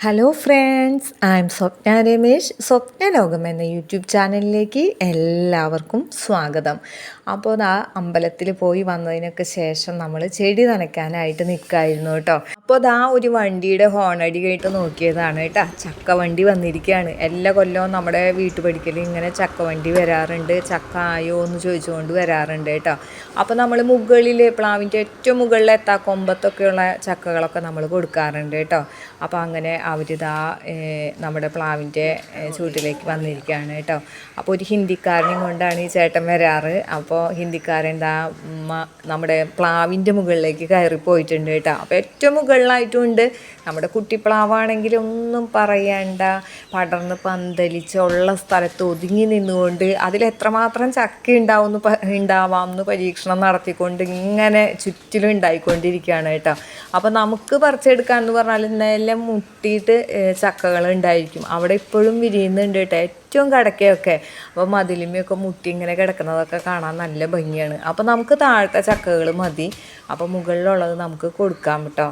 Hello friends I am Swapna Ramesh Swapna ലോകം എന്ന YouTube ചാനലിലേക്ക് എല്ലാവർക്കും സ്വാഗതം. അപ്പോൾ ആ അമ്പലത്തിൽ പോയി വന്നതിനൊക്കെ ശേഷം നമ്മൾ ചെടി നനയ്ക്കാനായിട്ട് നിൽക്കായിരുന്നു കേട്ടോ. അപ്പോൾ അതാ ഒരു വണ്ടിയുടെ ഹോണടി കേട്ട് നോക്കിയതാണ് കേട്ടോ. ചക്ക വണ്ടി വന്നിരിക്കുകയാണ് എല്ലാ കൊല്ലവും നമ്മുടെ വീട്ടുപടിക്കൽ ഇങ്ങനെ ചക്ക വണ്ടി വരാറുണ്ട്. ചക്ക ആയോ എന്ന് ചോദിച്ചുകൊണ്ട് വരാറുണ്ട് കേട്ടോ. അപ്പോൾ നമ്മൾ മുകളിൽ പ്ലാവിന്റെ ഏറ്റവും മുകളിൽ എത്താ കൊമ്പത്തൊക്കെയുള്ള ചക്കകളൊക്കെ നമ്മൾ കൊടുക്കാറുണ്ട് കേട്ടോ. അപ്പോൾ അങ്ങനെ അവരിതാ നമ്മുടെ പ്ലാവിന്റെ ചൂട്ടിലേക്ക് വന്നിരിക്കുകയാണ് കേട്ടോ. അപ്പോൾ ഒരു ഹിന്ദിക്കാരനെയും കൊണ്ടാണ് ഈ ചേട്ടൻ വരാറ്. അപ്പോൾ ഹിന്ദിക്കാരൻ എന്താ നമ്മുടെ പ്ലാവിന്റെ മുകളിലേക്ക് കയറി പോയിട്ടുണ്ട് കേട്ടോ. അപ്പോൾ ഏറ്റവും മുകളിലായിട്ടും ഉണ്ട് നമ്മുടെ കുട്ടിപ്ലാവാണെങ്കിൽ ഒന്നും പറയണ്ട. പടർന്ന് പന്തലിച്ച് ഉള്ള സ്ഥലത്ത് ഒതുങ്ങി നിന്നുകൊണ്ട് അതിൽ എത്രമാത്രം ചക്ക ഉണ്ടാവും ഉണ്ടാവാം എന്ന് പരീക്ഷണം നടത്തിക്കൊണ്ട് ഇങ്ങനെ ചുറ്റിലും ഉണ്ടായിക്കൊണ്ടിരിക്കുകയാണ് കേട്ടോ. അപ്പോൾ നമുക്ക് പറിച്ചെടുക്കുക എന്ന് പറഞ്ഞാൽ എല്ലാം മുട്ടിയിട്ട് ചക്കകൾ ഉണ്ടായിരിക്കും. അവിടെ ഇപ്പോഴും വിരിയുന്നുണ്ട് കേട്ടോ. ഏറ്റവും കിടക്കയൊക്കെ. അപ്പോൾ മതിലിമയൊക്കെ മുട്ടി ഇങ്ങനെ കിടക്കുന്നതൊക്കെ കാണാൻ നല്ല ഭംഗിയാണ്. അപ്പോൾ നമുക്ക് താഴത്തെ ചക്കകൾ മതി. അപ്പോൾ മുകളിലുള്ളത് നമുക്ക് കൊടുക്കാം കേട്ടോ.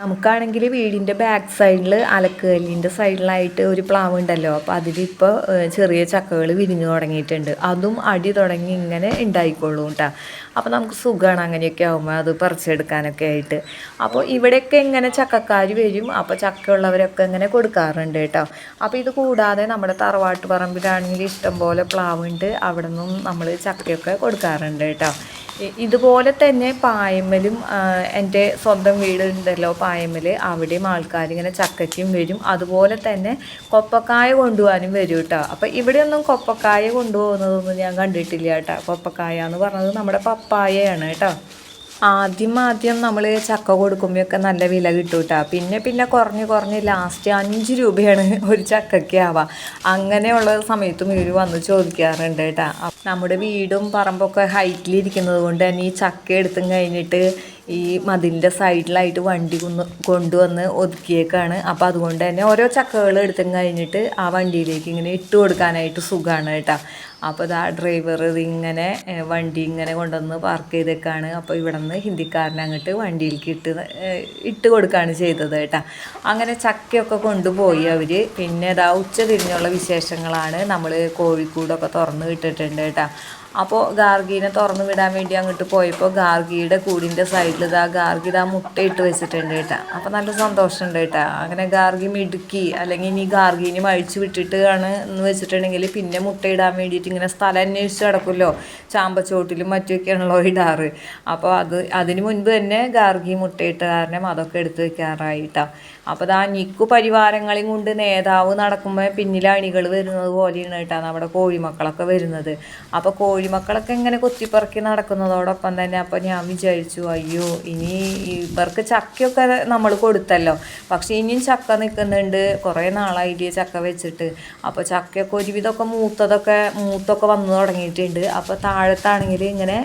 നമുക്കാണെങ്കിൽ വീടിന്റെ ബാക്ക് സൈഡിൽ അലക്കുകല്ലിന്റെ സൈഡിലായിട്ട് ഒരു പ്ലാവ് ഉണ്ടല്ലോ. അപ്പോൾ അതിലിപ്പോൾ ചെറിയ ചക്കകൾ വിരിഞ്ഞു തുടങ്ങിയിട്ടുണ്ട്. അതും അടി തുടങ്ങി ഇങ്ങനെ ഉണ്ടായിക്കോളും കേട്ടോ അപ്പോൾ നമുക്ക് സുഖമാണ് അങ്ങനെയൊക്കെ ആകുമ്പോൾ അത് പറിച്ചെടുക്കാനൊക്കെ ആയിട്ട്. അപ്പോൾ ഇവിടെയൊക്കെ ഇങ്ങനെ ചക്കക്കാർ വരും. അപ്പോൾ ചക്കയുള്ളവരൊക്കെ ഇങ്ങനെ കൊടുക്കാറുണ്ട് കേട്ടോ അപ്പോൾ ഇത് കൂടാതെ നമ്മുടെ തറവാട്ട് പറമ്പിലാണെങ്കിൽ ഇഷ്ടംപോലെ പ്ലാവുണ്ട്. അവിടെ നിന്നും നമ്മൾ ചക്കയൊക്കെ കൊടുക്കാറുണ്ട് കേട്ടോ ഇതുപോലെ തന്നെ പായമ്മലും എന്റെ സ്വന്തം വീടുണ്ടല്ലോ പായമ്മൽ അവിടെയും ആൾക്കാർ ഇങ്ങനെ ചക്കയ്ക്കും വരും. അതുപോലെ തന്നെ കൊപ്പക്കായ കൊണ്ടുപോകാനും വരും കേട്ടോ അപ്പോൾ ഇവിടെയൊന്നും കൊപ്പക്കായ കൊണ്ടുപോകുന്നതൊന്നും ഞാൻ കണ്ടിട്ടില്ല കേട്ടോ കൊപ്പക്കായ എന്ന് പറഞ്ഞത് നമ്മുടെ പപ്പായയാണ് കേട്ടോ ആദ്യം ആദ്യം നമ്മൾ ചക്ക കൊടുക്കുമ്പോഴൊക്കെ നല്ല വില കിട്ടും കേട്ടോ പിന്നെ പിന്നെ കുറഞ്ഞ് കുറഞ്ഞ് ലാസ്റ്റ് അഞ്ച് രൂപയാണ് ഒരു ചക്കയ്ക്ക് ആവുക അങ്ങനെയുള്ള സമയത്തും ഇവർ വന്ന് ചോദിക്കാറുണ്ട് കേട്ടോ. നമ്മുടെ വീടും പറമ്പൊക്കെ ഹൈറ്റിലിരിക്കുന്നത് കൊണ്ട് തന്നെ ഈ ചക്ക എടുത്തും കഴിഞ്ഞിട്ട് ഈ മതിലിന്റെ സൈഡിലായിട്ട് വണ്ടി കൊന്ന് കൊണ്ടുവന്ന് ഒതുക്കിയേക്കാണ്. അപ്പോൾ അതുകൊണ്ട് തന്നെ ഓരോ ചക്കകൾ എടുത്തും കഴിഞ്ഞിട്ട് ആ വണ്ടിയിലേക്ക് ഇങ്ങനെ ഇട്ട് കൊടുക്കാനായിട്ട് സുഖമാണ് കേട്ടോ. അപ്പോൾ ആ ഡ്രൈവർ ഇതിങ്ങനെ വണ്ടി ഇങ്ങനെ കൊണ്ടുവന്ന് പാർക്ക് ചെയ്തേക്കാണ്. അപ്പോൾ ഇവിടെ നിന്ന് ഹിന്ദിക്കാരനെ അങ്ങോട്ട് വണ്ടിയിലേക്ക് ഇട്ട് ഇട്ട് കൊടുക്കുകയാണ് ചെയ്തത് കേട്ടോ. അങ്ങനെ ചക്കയൊക്കെ കൊണ്ടുപോയി അവർ പിന്നെ ഇതാ ഉച്ച തിരിഞ്ഞുള്ള വിശേഷങ്ങളാണ് നമ്മൾ കോഴിക്കൂടൊക്കെ തുറന്ന് വിട്ടിട്ടുണ്ട് കേട്ടോ. അപ്പോൾ ഗാർഗീനെ തുറന്ന് വിടാൻ വേണ്ടി അങ്ങോട്ട് പോയപ്പോൾ ഗാർഗിയുടെ കൂടിന്റെ സൈഡിൽ ഇതാ ഗാർഗി ഇതാ മുട്ടയിട്ട് വെച്ചിട്ടുണ്ട് കേട്ടോ. അപ്പോൾ നല്ല സന്തോഷമുണ്ട് കേട്ടോ. അങ്ങനെ ഗാർഗി മിടുക്കി അല്ലെങ്കിൽ ഇനി ഗാർഗീനെ അഴിച്ചു വിട്ടിട്ട് ആണ് എന്ന് വെച്ചിട്ടുണ്ടെങ്കിൽ പിന്നെ മുട്ടയിടാൻ വേണ്ടിയിട്ട് ഇങ്ങനെ സ്ഥലം അന്വേഷിച്ച് കിടക്കുമല്ലോ ചാമ്പച്ചോട്ടിലും മറ്റുമൊക്കെയാണല്ലോ ഇടാറ്. അപ്പോൾ അത് അതിന് മുൻപ് തന്നെ ഗാർഗി മുട്ടയിട്ട കാരണം അതൊക്കെ എടുത്ത് വെക്കാറായിട്ടാണ് അപ്പോൾ ആ ഞിക്കു പരിവാരങ്ങളെയും കൊണ്ട് നേതാവ് നടക്കുമ്പോൾ പിന്നിൽ അണികൾ വരുന്നത് പോലെയാണ് കേട്ടോ. നമ്മുടെ കോഴിമക്കളൊക്കെ വരുന്നത്. അപ്പോൾ കോഴിമക്കളൊക്കെ ഇങ്ങനെ കൊത്തിപ്പറക്കി നടക്കുന്നതോടൊപ്പം തന്നെ അപ്പോൾ ഞാൻ വിചാരിച്ചു അയ്യോ ഇനി ഇവർക്ക് ചക്കയൊക്കെ നമ്മൾ കൊടുത്തല്ലോ. പക്ഷേ ഇനിയും ചക്ക നിൽക്കുന്നുണ്ട്. കുറേ നാളായിട്ട് ചക്ക വെച്ചിട്ട്. അപ്പോൾ ചക്കയൊക്കെ ഒരുവിധമൊക്കെ മൂത്തതൊക്കെ മൂത്തൊക്കെ വന്നു തുടങ്ങിയിട്ടുണ്ട്. അപ്പോൾ താഴത്താണെങ്കിൽ ഇങ്ങനെ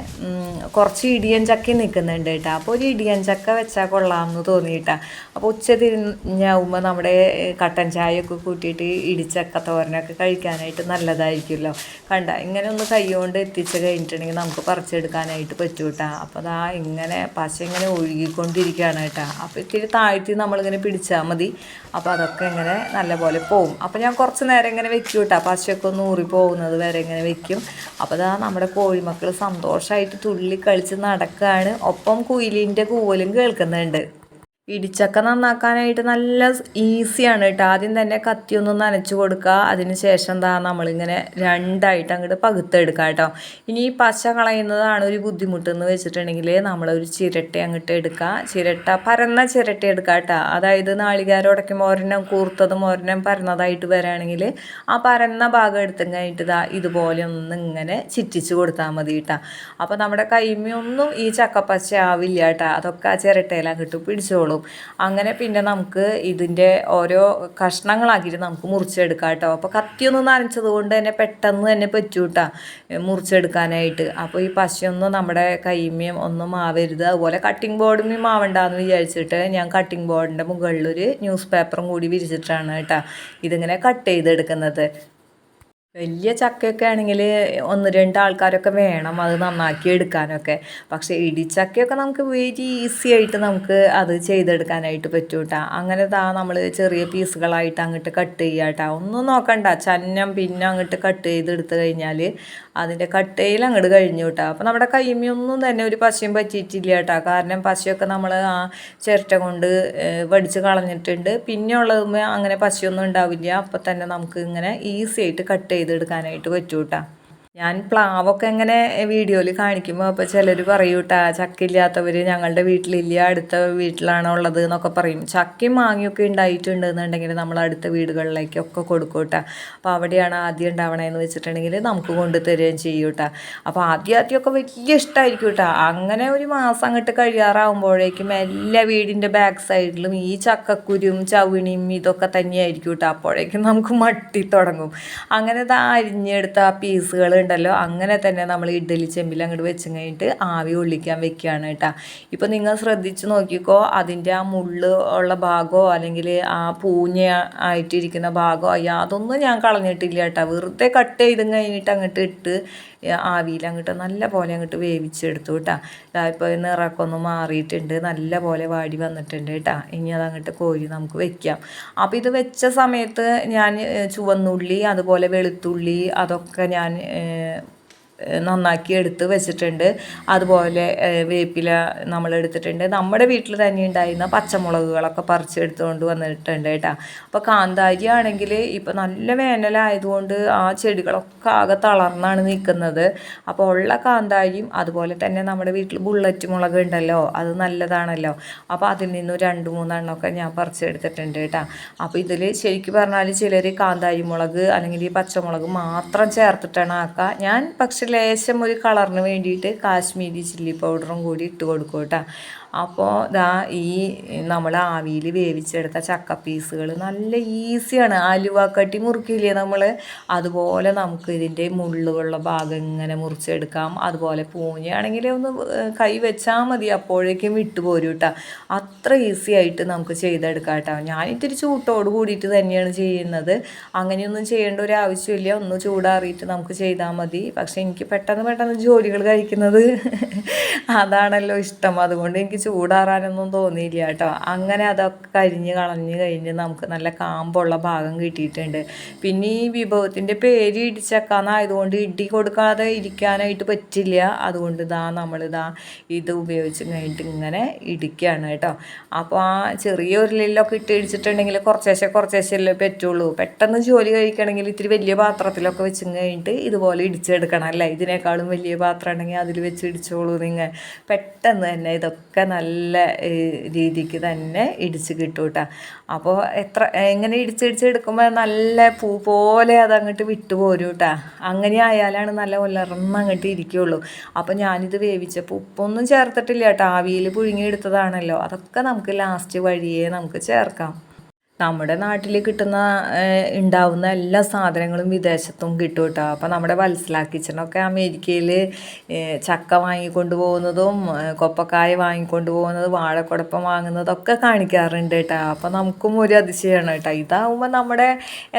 കുറച്ച് ഇടിയൻ ചക്ക നിൽക്കുന്നുണ്ട് കേട്ടോ. അപ്പോൾ ഒരു ഇടിയൻ ചക്ക വെച്ചാൽ കൊള്ളാമെന്ന് തോന്നിയിട്ടാണ് അപ്പോൾ ഉച്ച തിരിഞ്ഞാവുമ്പോൾ നമ്മുടെ കട്ടൻ ചായയൊക്കെ കൂട്ടിയിട്ട് ഇടിച്ചക്ക തോരനൊക്കെ കഴിക്കാനായിട്ട് നല്ലതായിരിക്കുമല്ലോ. കണ്ട ഇങ്ങനെ ഒന്ന് കൈകൊണ്ട് എത്തിച്ച് കഴിഞ്ഞിട്ടുണ്ടെങ്കിൽ നമുക്ക് പറിച്ചെടുക്കാനായിട്ട് പറ്റും കേട്ടോ അപ്പോൾ അതാ ഇങ്ങനെ പശ ഇങ്ങനെ ഒഴുകിക്കൊണ്ടിരിക്കുകയാണ് കേട്ടോ. അപ്പോൾ ഇത്തിരി താഴ്ത്തി നമ്മളിങ്ങനെ പിടിച്ചാൽ മതി. അപ്പോൾ അതൊക്കെ ഇങ്ങനെ നല്ലപോലെ പോവും. അപ്പോൾ ഞാൻ കുറച്ച് നേരം ഇങ്ങനെ വെക്കും കേട്ടോ പശയൊക്കെ ഒന്ന് ഊറി പോകുന്നത് വരെ ഇങ്ങനെ വെക്കും. അപ്പോൾ അതാ നമ്മുടെ കോഴിമക്കൾ സന്തോഷമായിട്ട് തുള്ളി കളിച്ച് നടക്കുകയാണ് ഒപ്പം കുയിലിന്റെ കൂവലും കേൾക്കുന്നുണ്ട്. ഇടിച്ചക്ക നന്നാക്കാനായിട്ട് നല്ല ഈസിയാണ് കേട്ടോ. ആദ്യം തന്നെ കത്തി ഒന്ന് നനച്ചു കൊടുക്കുക. അതിന് ശേഷം എന്താ നമ്മളിങ്ങനെ രണ്ടായിട്ട് അങ്ങോട്ട് പകുത്തെടുക്കുക കേട്ടോ. ഇനി ഈ പശ കളയുന്നതാണ് ഒരു ബുദ്ധിമുട്ടെന്ന് വെച്ചിട്ടുണ്ടെങ്കിൽ നമ്മളൊരു ചിരട്ട അങ്ങോട്ട് എടുക്കുക. ചിരട്ട പരന്ന ചിരട്ട എടുക്കുക കേട്ടോ. അതായത് നാളികാരം ഉടയ്ക്കുമ്പോൾ ഒരെണ്ണം കൂർത്തതും ഒരെണ്ണം പരന്നതായിട്ട് വരാണെങ്കിൽ ആ പരന്ന ഭാഗം എടുത്തും കഴിഞ്ഞിട്ട് ഇതാ ഇതുപോലെ ഒന്ന് ഇങ്ങനെ ചിറ്റിച്ച് കൊടുത്താൽ മതി കേട്ടോ. അപ്പോൾ നമ്മുടെ കൈമയൊന്നും ഈ ചക്കപ്പച്ച ആവില്ല കേട്ടോ. അതൊക്കെ ആ ചിരട്ടയിലങ്ങോട്ട് പിടിച്ചോളും. ഉള്ളൂ അങ്ങനെ പിന്നെ നമുക്ക് ഇതിന്റെ ഓരോ കഷ്ണങ്ങളാക്കിയിട്ട് നമുക്ക് മുറിച്ചെടുക്കാം കേട്ടോ. അപ്പോൾ കത്തിയൊന്നും നനച്ചത് കൊണ്ട് തന്നെ പെട്ടെന്ന് തന്നെ പറ്റൂ കേട്ടോ മുറിച്ചെടുക്കാനായിട്ട്. അപ്പോൾ ഈ പശയൊന്നും നമ്മുടെ കൈമ്യം ഒന്നും ആവരുത് അതുപോലെ കട്ടിംഗ് ബോർഡും ആവണ്ടെന്ന് വിചാരിച്ചിട്ട് ഞാൻ കട്ടിംഗ് ബോർഡിന്റെ മുകളിലൊരു ന്യൂസ് പേപ്പറും കൂടി വിരിച്ചിട്ടാണ് കേട്ടോ ഇതിങ്ങനെ കട്ട് ചെയ്തെടുക്കുന്നത്. വലിയ ചക്കയൊക്കെ ആണെങ്കിൽ ഒന്ന് രണ്ട് ആൾക്കാരൊക്കെ വേണം അത് നന്നാക്കി എടുക്കാനൊക്കെ. പക്ഷേ ഇടിച്ചക്കയൊക്കെ നമുക്ക് വെരി ഈസി ആയിട്ട് നമുക്ക് അത് ചെയ്തെടുക്കാനായിട്ട് പറ്റും കേട്ടോ അങ്ങനെ താ നമ്മൾ ചെറിയ പീസുകളായിട്ട് അങ്ങോട്ട് കട്ട് ചെയ്യുക കേട്ടോ ഒന്നും നോക്കണ്ട. ചന്നം പിന്നെ അങ്ങോട്ട് കട്ട് ചെയ്തെടുത്ത് കഴിഞ്ഞാൽ അതിന്റെ കട്ടയിൽ അങ്ങോട്ട് കഴിഞ്ഞു കേട്ടോ അപ്പോൾ നമ്മുടെ കൈമയൊന്നും തന്നെ ഒരു പശയും പറ്റിയിട്ടില്ല കേട്ടോ കാരണം പശയൊക്കെ നമ്മൾ ആ ചിരട്ട കൊണ്ട് വടിച്ച് കളഞ്ഞിട്ടുണ്ട്. പിന്നെ ഉള്ളതുമ്പോൾ അങ്ങനെ പശയൊന്നും ഉണ്ടാവില്ല. അപ്പോൾ തന്നെ നമുക്ക് ഇങ്ങനെ ഈസി ആയിട്ട് കട്ട് ചെയ്തെടുക്കാനായിട്ട് പറ്റൂ കേട്ടോ ഞാൻ പ്ലാവൊക്കെ എങ്ങനെ വീഡിയോയിൽ കാണിക്കുമ്പോൾ അപ്പോൾ ചിലർ പറയും കേട്ടാ ചക്കില്ലാത്തവർ ഞങ്ങളുടെ വീട്ടിലില്ല അടുത്ത വീട്ടിലാണോ ഉള്ളത് എന്നൊക്കെ പറയും. ചക്കയും മാങ്ങയൊക്കെ ഉണ്ടായിട്ടുണ്ട് എന്നുണ്ടെങ്കിൽ നമ്മൾ അടുത്ത വീടുകളിലേക്കൊക്കെ കൊടുക്കും കേട്ടാ അപ്പോൾ അവിടെയാണ് ആദ്യം ഉണ്ടാവണതെന്ന് വെച്ചിട്ടുണ്ടെങ്കിൽ നമുക്ക് കൊണ്ടുതരികയും ചെയ്യും കേട്ടാ അപ്പോൾ ആദ്യം ആദ്യമൊക്കെ വലിയ ഇഷ്ടമായിരിക്കും കേട്ടാ അങ്ങനെ ഒരു മാസം അങ്ങോട്ട് കഴിയാറാകുമ്പോഴേക്കും എല്ലാ വീടിന്റെ ബാക്ക് സൈഡിലും ഈ ചക്കക്കുരും ചവിണിയും ഇതൊക്കെ തന്നെയായിരിക്കും കേട്ടോ അപ്പോഴേക്കും നമുക്ക് മട്ടി തുടങ്ങും. അങ്ങനെ അരിഞ്ഞെടുത്ത ആ പീസുകൾ ഉണ്ടല്ലോ. അങ്ങനെ തന്നെ നമ്മൾ ഇഡ്ഡലി ചെമ്പിൽ അങ്ങോട്ട് വെച്ച് കഴിഞ്ഞിട്ട് ആവി ഒള്ളിക്കാൻ വെക്കുകയാണ് കേട്ടോ. ഇപ്പോൾ നിങ്ങൾ ശ്രദ്ധിച്ച് നോക്കിക്കോ അതിന്റെ ആ മുള്ള് ഉള്ള ഭാഗമോ അല്ലെങ്കിൽ ആ പൂഞ്ഞ ആയിട്ടിരിക്കുന്ന ഭാഗമോ അതൊന്നും ഞാൻ കളഞ്ഞിട്ടില്ല കേട്ടോ. വെറുതെ കട്ട് ചെയ്ത് കഴിഞ്ഞിട്ട് അങ്ങോട്ട് ഇട്ട് ആവിയിൽ അങ്ങോട്ട് നല്ല പോലെ അങ്ങോട്ട് വേവിച്ചെടുത്തു കേട്ടോ. ഇതാ ഇപ്പോൾ നിറമൊക്കെ ഒന്ന് മാറിയിട്ടുണ്ട്. നല്ല പോലെ വാടി വന്നിട്ടുണ്ട് കേട്ടോ. ഇനി അത് അങ്ങോട്ട് കോരി നമുക്ക് വെക്കാം. അപ്പോൾ ഇത് വെച്ച സമയത്ത് ഞാൻ ചുവന്നുള്ളി അതുപോലെ വെളുത്തുള്ളി അതൊക്കെ ഞാൻ നന്നാക്കി എടുത്ത് വെച്ചിട്ടുണ്ട്. അതുപോലെ വേപ്പില നമ്മൾ എടുത്തിട്ടുണ്ട്. നമ്മുടെ വീട്ടിൽ തന്നെ ഉണ്ടായിരുന്ന പച്ചമുളകുകളൊക്കെ പറിച്ചെടുത്തുകൊണ്ട് വന്നിട്ടുണ്ട് കേട്ടോ. അപ്പോൾ കാന്താരി ആണെങ്കിൽ ഇപ്പോൾ നല്ല വേനലായതുകൊണ്ട് ആ ചെടികളൊക്കെ ആകെ തളർന്നാണ് നിൽക്കുന്നത്. അപ്പോൾ ഉള്ള കാന്താരിയും അതുപോലെ തന്നെ നമ്മുടെ വീട്ടിൽ ബുള്ളറ്റ് മുളക് ഉണ്ടല്ലോ അത് നല്ലതാണല്ലോ. അപ്പോൾ അതിൽ നിന്നും രണ്ട് മൂന്നെണ്ണമൊക്കെ ഞാൻ പറിച്ചെടുത്തിട്ടുണ്ട് കേട്ടോ. അപ്പോൾ ഇതിൽ ശരിക്കും പറഞ്ഞാൽ ചിലർ കാന്താരി മുളക് അല്ലെങ്കിൽ ഈ പച്ചമുളക് മാത്രം ചേർത്തിട്ടാണ് ആക്കുക. ഞാൻ പക്ഷെ ലേശം ഒരു കളറിന് വേണ്ടിയിട്ട് കാശ്മീരി ചില്ലി പൗഡറും കൂടി ഇട്ട് കൊടുക്കും കേട്ടോ. അപ്പോൾ ദാ ഈ നമ്മൾ ആവിയിൽ വേവിച്ചെടുത്ത ചക്ക പീസുകൾ നല്ല ഈസിയാണ്. ആലുവാക്കട്ടി മുറുക്കില്ലേ നമ്മൾ അതുപോലെ നമുക്ക് ഇതിന്റെ മുള്ളുകളുള്ള ഭാഗം ഇങ്ങനെ മുറിച്ചെടുക്കാം. അതുപോലെ പൂഞ്ഞയാണെങ്കിൽ ഒന്ന് കൈ വെച്ചാൽ മതി. അപ്പോഴേക്കും വിട്ടുപോരും കേട്ടോ. അത്ര ഈസി ആയിട്ട് നമുക്ക് ചെയ്തെടുക്കാം കേട്ടോ. ഞാൻ ഇത്തിരി ചൂട്ടോട് കൂടിയിട്ട് തന്നെയാണ് ചെയ്യുന്നത്. അങ്ങനെയൊന്നും ചെയ്യേണ്ട ഒരു ആവശ്യമില്ല. ഒന്ന് ചൂടാറിയിട്ട് നമുക്ക് ചെയ്താൽ മതി. പക്ഷേ എനിക്ക് പെട്ടെന്ന് പെട്ടെന്ന് ജോലികൾ കഴിക്കുന്നത് അതാണല്ലോ ഇഷ്ടം. അതുകൊണ്ട് എനിക്ക് ചൂടാറാനൊന്നും തോന്നിയില്ല കേട്ടോ. അങ്ങനെ അതൊക്കെ കരിഞ്ഞ് കളഞ്ഞ് കഴിഞ്ഞ് നമുക്ക് നല്ല കാമ്പുള്ള ഭാഗം കിട്ടിയിട്ടുണ്ട്. പിന്നെ ഈ വിഭവത്തിന്റെ പേര് ഇടിച്ചക്കാന്നായതുകൊണ്ട് ഇടി കൊടുക്കാതെ ഇരിക്കാനായിട്ട് പറ്റില്ല. അതുകൊണ്ട് ഇതാ നമ്മളിതാ ഇത് ഉപയോഗിച്ച് കഴിഞ്ഞിട്ട് ഇങ്ങനെ ഇടിക്കുകയാണ് കേട്ടോ. അപ്പോൾ ആ ചെറിയ ഉരുളിലൊക്കെ ഇട്ട് ഇടിച്ചിട്ടുണ്ടെങ്കിൽ കുറച്ചേശ്ശെ കുറച്ചേശ്ശല്ലേ പറ്റുള്ളൂ. പെട്ടെന്ന് ജോലി കഴിക്കണമെങ്കിൽ ഇത്തിരി വലിയ പാത്രത്തിലൊക്കെ വെച്ച് കഴിഞ്ഞിട്ട് ഇതുപോലെ ഇടിച്ചെടുക്കണം അല്ലേ? ഇതിനേക്കാളും വലിയ പാത്രം ഉണ്ടെങ്കിൽ അതിൽ വെച്ച് ഇടിച്ചോളൂ നിങ്ങൾ. പെട്ടെന്ന് തന്നെ ഇതൊക്കെ നല്ല രീതിക്ക് തന്നെ ഇടിച്ച് കിട്ടും കേട്ടോ അപ്പോൾ എത്ര എങ്ങനെ ഇടിച്ചിടിച്ചെടുക്കുമ്പോൾ നല്ല പൂ പോലെ അതങ്ങോട്ട് വിട്ടു പോരും കേട്ടോ അങ്ങനെ ആയാലാണ് നല്ല ഉലർന്ന് അങ്ങോട്ട് ഇരിക്കുള്ളൂ. അപ്പോൾ ഞാനിത് വേവിച്ചപ്പോൾ ഉപ്പൊന്നും ചേർത്തിട്ടില്ല കേട്ടോ ആവിയിൽ പുഴുങ്ങിയെടുത്തതാണല്ലോ അതൊക്കെ നമുക്ക് ലാസ്റ്റ് വഴിയേ നമുക്ക് ചേർക്കാം. നമ്മുടെ നാട്ടിൽ കിട്ടുന്ന ഉണ്ടാവുന്ന എല്ലാ സാധനങ്ങളും വിദേശത്തും കിട്ടും കേട്ടോ അപ്പോൾ നമ്മുടെ വത്സല കിച്ചണൊക്കെ അമേരിക്കയിൽ ചക്ക വാങ്ങിക്കൊണ്ട് പോകുന്നതും കൊപ്പക്കായ വാങ്ങിക്കൊണ്ട് പോകുന്നതും വാഴക്കുടപ്പം വാങ്ങുന്നതൊക്കെ കാണിക്കാറുണ്ട് കേട്ടോ അപ്പോൾ നമുക്കും ഒരു അതിശയമാണ് കേട്ടോ ഇതാവുമ്പോൾ നമ്മുടെ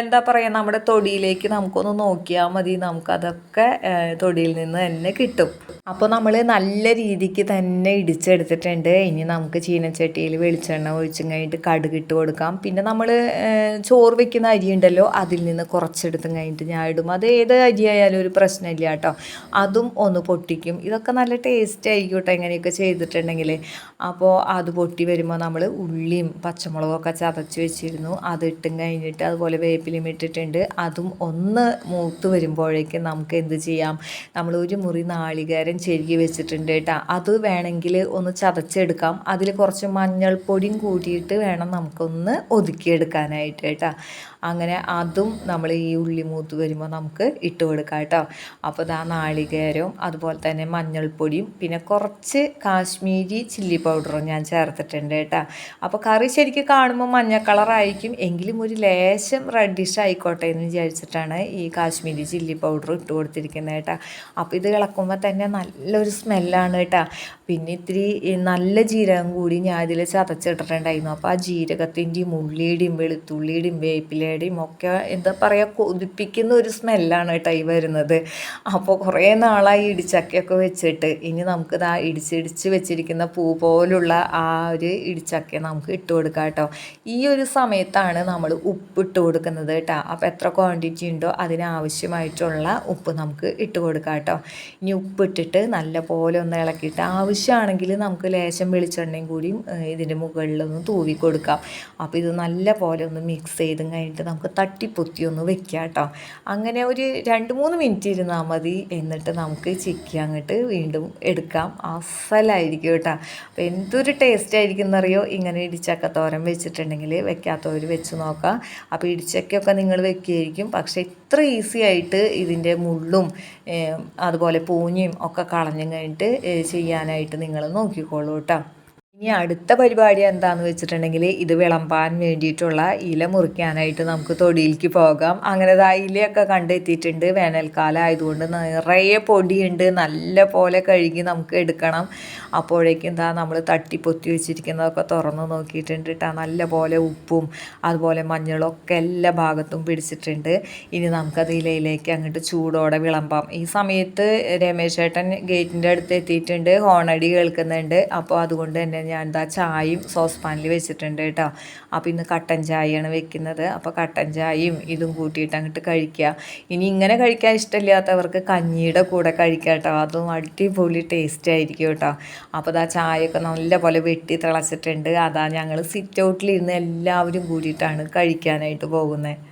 എന്താ പറയുക നമ്മുടെ തൊടിയിലേക്ക് നമുക്കൊന്ന് നോക്കിയാൽ മതി. നമുക്കതൊക്കെ തൊടിയിൽ നിന്ന് തന്നെ കിട്ടും. അപ്പോൾ നമ്മൾ നല്ല രീതിക്ക് തന്നെ ഇടിച്ചെടുത്തിട്ടുണ്ട്. ഇനി നമുക്ക് ചീനച്ചട്ടിയിൽ വെളിച്ചെണ്ണ ഒഴിച്ചും കഴിഞ്ഞിട്ട് കടുകിട്ട് കൊടുക്കാം. പിന്നെ നമ്മൾ ചോറ് വെക്കുന്ന അരി ഉണ്ടല്ലോ അതിൽ നിന്ന് കുറച്ചെടുത്തും കഴിഞ്ഞിട്ട് ഞാൻ ഇടും. അത് ഏത് അരി ആയാലും ഒരു പ്രശ്നമില്ല കേട്ടോ. അതും ഒന്ന് പൊട്ടിക്കും. ഇതൊക്കെ നല്ല ടേസ്റ്റ് ആയിരിക്കും കേട്ടോ ഇങ്ങനെയൊക്കെ ചെയ്തിട്ടുണ്ടെങ്കിൽ അപ്പോൾ അത് പൊട്ടി വരുമ്പോൾ നമ്മൾ ഉള്ളിയും പച്ചമുളകും ഒക്കെ ചതച്ച് വെച്ചിരുന്നു. അത് ഇട്ടും കഴിഞ്ഞിട്ട് അതുപോലെ വേപ്പിലും ഇട്ടിട്ടുണ്ട്. അതും ഒന്ന് മൂത്ത് വരുമ്പോഴേക്കും നമുക്ക് എന്ത് ചെയ്യാം? നമ്മൾ ഒരു മുറി നാളികേരം ചെരുകി വെച്ചിട്ടുണ്ട് കേട്ടോ. അത് വേണമെങ്കിൽ ഒന്ന് ചതച്ചെടുക്കാം. അതിൽ കുറച്ച് മഞ്ഞൾപ്പൊടിയും കൂട്ടിയിട്ട് വേണം നമുക്കൊന്ന് ഒതുക്കിയെടുക്കാനായിട്ട് കേട്ടോ. അങ്ങനെ അതും നമ്മൾ ഈ ഉള്ളി മൂത്ത് വരുമ്പോൾ നമുക്ക് ഇട്ട് കൊടുക്കാം കേട്ടോ. അപ്പോൾ ഇതാ നാളികേരവും അതുപോലെ തന്നെ മഞ്ഞൾപ്പൊടിയും പിന്നെ കുറച്ച് കാശ്മീരി ചില്ലി പൗഡറും ഞാൻ ചേർത്തിട്ടുണ്ട് കേട്ടോ. അപ്പോൾ കറി ശരിക്കും കാണുമ്പോൾ മഞ്ഞ കളറായിരിക്കും. എങ്കിലും ഒരു ലേശം റെഡിഷ് ആയിക്കോട്ടെ എന്ന് വിചാരിച്ചിട്ടാണ് ഈ കാശ്മീരി ചില്ലി പൗഡർ ഇട്ട് കൊടുത്തിരിക്കുന്നത് കേട്ടോ. അപ്പോൾ ഇത് ഇളക്കുമ്പോൾ തന്നെ നല്ലൊരു സ്മെല്ലാണ് കേട്ടോ. പിന്നെ ഇത്തിരി നല്ല ജീരകം കൂടി ഞാൻ ഇതിൽ ചതച്ചിട്ടിട്ടുണ്ടായിരുന്നു. അപ്പോൾ ആ ജീരകത്തിന്റെയും ഉള്ളിയും ഉള്ളിയുടെയും വെളുത്തുള്ളിയുടെയും വേപ്പിലയുടെയും ഒക്കെ എന്താ പറയുക കൊതിപ്പിക്കുന്ന ഒരു സ്മെല്ലാണ് കേട്ടോ ഈ വരുന്നത്. അപ്പോൾ കുറേ നാളായി ഇടിച്ചക്കയൊക്കെ വെച്ചിട്ട് ഇനി നമുക്ക് ഇതാ ഇടിച്ചിടിച്ച് വെച്ചിരിക്കുന്ന പൂ പോലുള്ള ആ ഒരു ഇടിച്ചക്ക നമുക്ക് ഇട്ട് കൊടുക്കാം കേട്ടോ ഈ ഒരു സമയത്താണ് നമ്മൾ ഉപ്പ് ഇട്ട് കൊടുക്കുന്നത് കേട്ടോ അപ്പോൾ എത്ര ക്വാണ്ടിറ്റി ഉണ്ടോ അതിനാവശ്യമായിട്ടുള്ള ഉപ്പ് നമുക്ക് ഇട്ട് കൊടുക്കാം കേട്ടോ ഇനി ഉപ്പ് ഇട്ടിട്ട് നല്ല പോലെ ഒന്ന് ഇളക്കിയിട്ട് ആവശ്യമാണെങ്കിൽ നമുക്ക് ലേശം വെളിച്ചെണ്ണയും കൂടിയും ഇതിന്റെ മുകളിലൊന്ന് തൂവി കൊടുക്കാം. അപ്പോൾ ഇത് നല്ല പോലെ ഒന്ന് മിക്സ് ചെയ്തും കഴിഞ്ഞിട്ട് നമുക്ക് തട്ടിപ്പൊത്തി ഒന്ന് വെക്കാം കേട്ടോ. അങ്ങനെ ഒരു രണ്ട് മൂന്ന് മിനിറ്റ് ഇരുന്നാൽ മതി. എന്നിട്ട് നമുക്ക് ചിക്കി അങ്ങോട്ട് വീണ്ടും എടുക്കാം. അസലായിരിക്കും കേട്ടോ. അപ്പോൾ എന്തൊരു ടേസ്റ്റ് ആയിരിക്കും എന്നറിയോ? ഇങ്ങനെ ഇടിച്ചക്ക തോരൻ വെച്ചിട്ടുണ്ടെങ്കിൽ വെക്കാത്തവർ വെച്ച് നോക്കാം. അപ്പോൾ ഇടിച്ചക്കയൊക്കെ നിങ്ങൾ വെക്കുകയായിരിക്കും പക്ഷേ ഇത്ര ഈസി ആയിട്ട് ഇതിന്റെ മുള്ളും അതുപോലെ പൂഞ്ഞയും ഒക്കെ കളഞ്ഞും കഴിഞ്ഞിട്ട് ചെയ്യാനായിട്ട് നിങ്ങൾ നോക്കിക്കോളൂ കേട്ടോ. ഇനി അടുത്ത പരിപാടി എന്താണെന്ന് വെച്ചിട്ടുണ്ടെങ്കിൽ ഇത് വിളമ്പാൻ വേണ്ടിയിട്ടുള്ള ഇല മുറിക്കാനായിട്ട് നമുക്ക് തൊടിയിലേക്ക് പോകാം. അങ്ങനെ ആ ഇലയൊക്കെ കണ്ടെത്തിയിട്ടുണ്ട്. വേനൽക്കാലം ആയതുകൊണ്ട് നിറയെ പൊടിയുണ്ട്. നല്ല പോലെ കഴുകി നമുക്ക് എടുക്കണം. അപ്പോഴേക്കും എന്താ നമ്മൾ തട്ടിപ്പൊത്തി വെച്ചിരിക്കുന്നതൊക്കെ തുറന്ന് നോക്കിയിട്ടുണ്ട് കേട്ടോ നല്ല പോലെ ഉപ്പും അതുപോലെ മഞ്ഞളും ഒക്കെ എല്ലാ ഭാഗത്തും പിടിച്ചിട്ടുണ്ട്. ഇനി നമുക്കത് ഇലയിലേക്ക് അങ്ങോട്ട് ചൂടോടെ വിളമ്പാം. ഈ സമയത്ത് രമേശ് ഏട്ടൻ ഗേറ്റിന്റെ അടുത്ത് എത്തിയിട്ടുണ്ട്. ഹോണടി കേൾക്കുന്നുണ്ട്. അപ്പോൾ അതുകൊണ്ട് തന്നെ ഞാൻ എന്താ ചായയും സോസ് പാനിൽ വെച്ചിട്ടുണ്ട് കേട്ടോ. അപ്പോൾ ഇന്ന് കട്ടൻ ചായയാണ് വെക്കുന്നത്. അപ്പോൾ കട്ടൻ ചായയും ഇതും കൂട്ടിയിട്ട് അങ്ങോട്ട് കഴിക്കുക ഇനി ഇങ്ങനെ കഴിക്കാൻ ഇഷ്ടമില്ലാത്തവർക്ക് കഞ്ഞിയുടെ കൂടെ കഴിക്കുക കേട്ടോ. അതും അടിപൊളി ടേസ്റ്റ് ആയിരിക്കും കേട്ടോ. അപ്പോൾ ഇതാ ചായയൊക്കെ നല്ലപോലെ വെട്ടി തിളച്ചിട്ടുണ്ട്. അതാ ഞങ്ങൾ സിറ്റ് ഔട്ടിലിരുന്ന് എല്ലാവരും കൂടിയിട്ടാണ് കഴിക്കാനായിട്ട് പോകുന്നത്